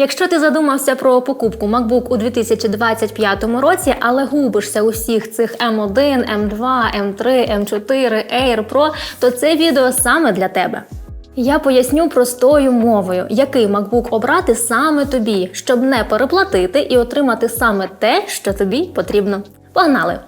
Якщо ти задумався про покупку MacBook у 2025 році, але губишся у всіх цих M1, M2, M3, M4, Air Pro, то це відео саме для тебе. Я поясню простою мовою, який MacBook обрати саме тобі, щоб не переплатити і отримати саме те, що тобі потрібно. Погнали!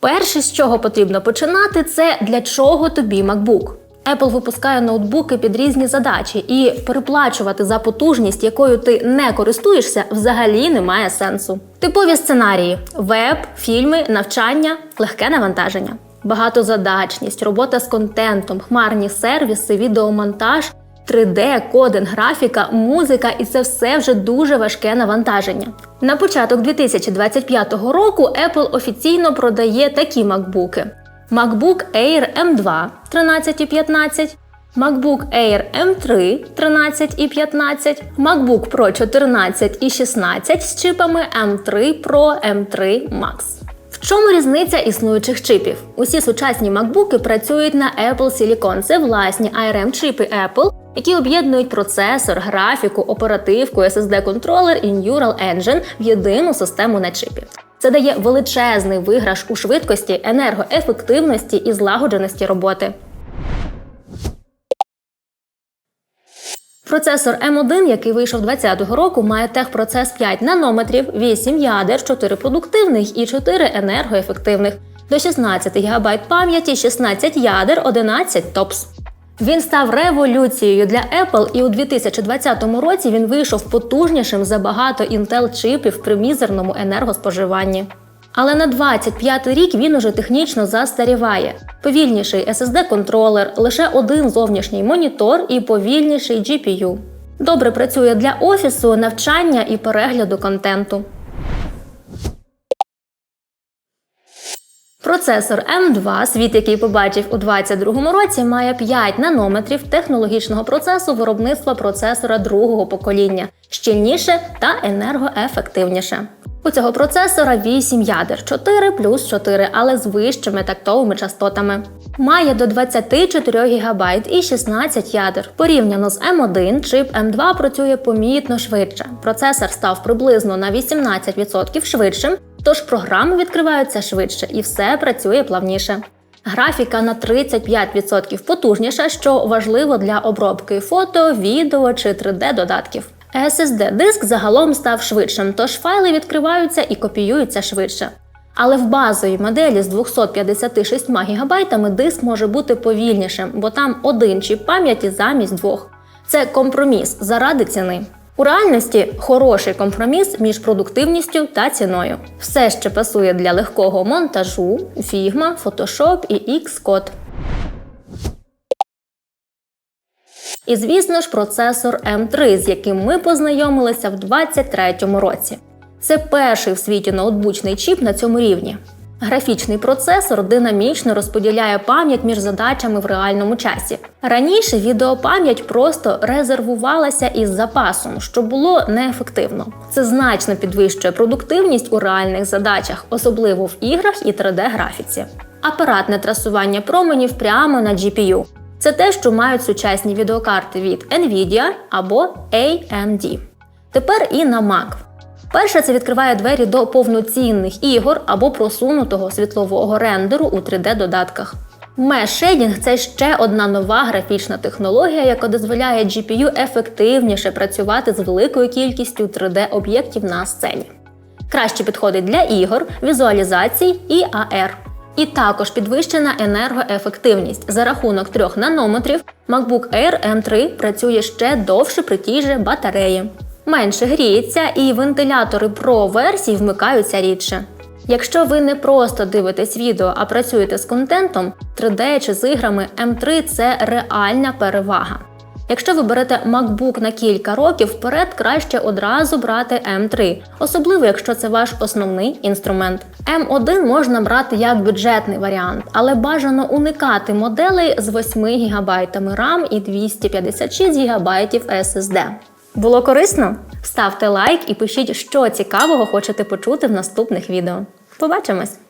Перше, з чого потрібно починати, це для чого тобі MacBook. Apple випускає ноутбуки під різні задачі, і переплачувати за потужність, якою ти не користуєшся, взагалі немає сенсу. Типові сценарії: веб, фільми, навчання, легке навантаження, багатозадачність, робота з контентом, хмарні сервіси, відеомонтаж. 3D, кодинг, графіка, музика, і це все вже дуже важке навантаження. На початок 2025 року Apple офіційно продає такі макбуки: MacBook Air M2 13,15, MacBook Air M3 13,15, MacBook Pro 14 і 16 з чипами M3 Pro M3 Max. Чому різниця існуючих чипів? Усі сучасні макбуки працюють на Apple Silicon. Це власні ARM-чипи Apple, які об'єднують процесор, графіку, оперативку, SSD-контролер і Neural Engine в єдину систему на чипі. Це дає величезний виграш у швидкості, енергоефективності і злагодженості роботи. Процесор M1, який вийшов 2020 року, має техпроцес 5 нанометрів, 8 ядер, 4 продуктивних і 4 енергоефективних, до 16 ГБ пам'яті, 16 ядер, 11 ТОПС. Він став революцією для Apple, і у 2020 році він вийшов потужнішим за багато Intel чипів при мізерному енергоспоживанні. Але на 25 рік він уже технічно застаріває. Повільніший SSD-контролер, лише один зовнішній монітор і повільніший GPU. Добре працює для офісу, навчання і перегляду контенту. Процесор M2, світ, який побачив у 2022 році, має 5 нанометрів технологічного процесу виробництва процесора другого покоління, щільніше та енергоефективніше. У цього процесора 8 ядер, 4 плюс 4, але з вищими тактовими частотами. Має до 24 ГБ і 16 ядер. Порівняно з M1, чип M2 працює помітно швидше. Процесор став приблизно на 18% швидшим, тож програми відкриваються швидше і все працює плавніше. Графіка на 35% потужніша, що важливо для обробки фото, відео чи 3D-додатків. SSD-диск загалом став швидшим, тож файли відкриваються і копіюються швидше. Але в базовій моделі з 256 ГБ диск може бути повільнішим, бо там один чіп пам'яті замість двох. Це компроміс заради ціни. У реальності хороший компроміс між продуктивністю та ціною. Все ще пасує для легкого монтажу, Figma, Photoshop і Xcode. І, звісно ж, процесор M3, з яким ми познайомилися в 2023 році. Це перший в світі ноутбучний чіп на цьому рівні. Графічний процесор динамічно розподіляє пам'ять між задачами в реальному часі. Раніше відеопам'ять просто резервувалася із запасом, що було неефективно. Це значно підвищує продуктивність у реальних задачах, особливо в іграх і 3D-графіці. Апаратне трасування променів прямо на GPU. Це те, що мають сучасні відеокарти від Nvidia або AMD. Тепер і на Mac. Перше, це відкриває двері до повноцінних ігор або просунутого світлового рендеру у 3D-додатках. Mesh – це ще одна нова графічна технологія, яка дозволяє GPU ефективніше працювати з великою кількістю 3D-об'єктів на сцені. Краще підходить для ігор, візуалізацій і AR. І також підвищена енергоефективність. За рахунок 3 нанометрів MacBook Air M3 працює ще довше при тій же батареї. Менше гріється і вентилятори Pro версій вмикаються рідше. Якщо ви не просто дивитесь відео, а працюєте з контентом, 3D чи з іграми M3 це реальна перевага. Якщо ви берете MacBook на кілька років вперед, краще одразу брати M3, особливо якщо це ваш основний інструмент. M1 можна брати як бюджетний варіант, але бажано уникати моделей з 8 ГБ RAM і 256 ГБ SSD. Було корисно? Ставте лайк і пишіть, що цікавого хочете почути в наступних відео. Побачимось!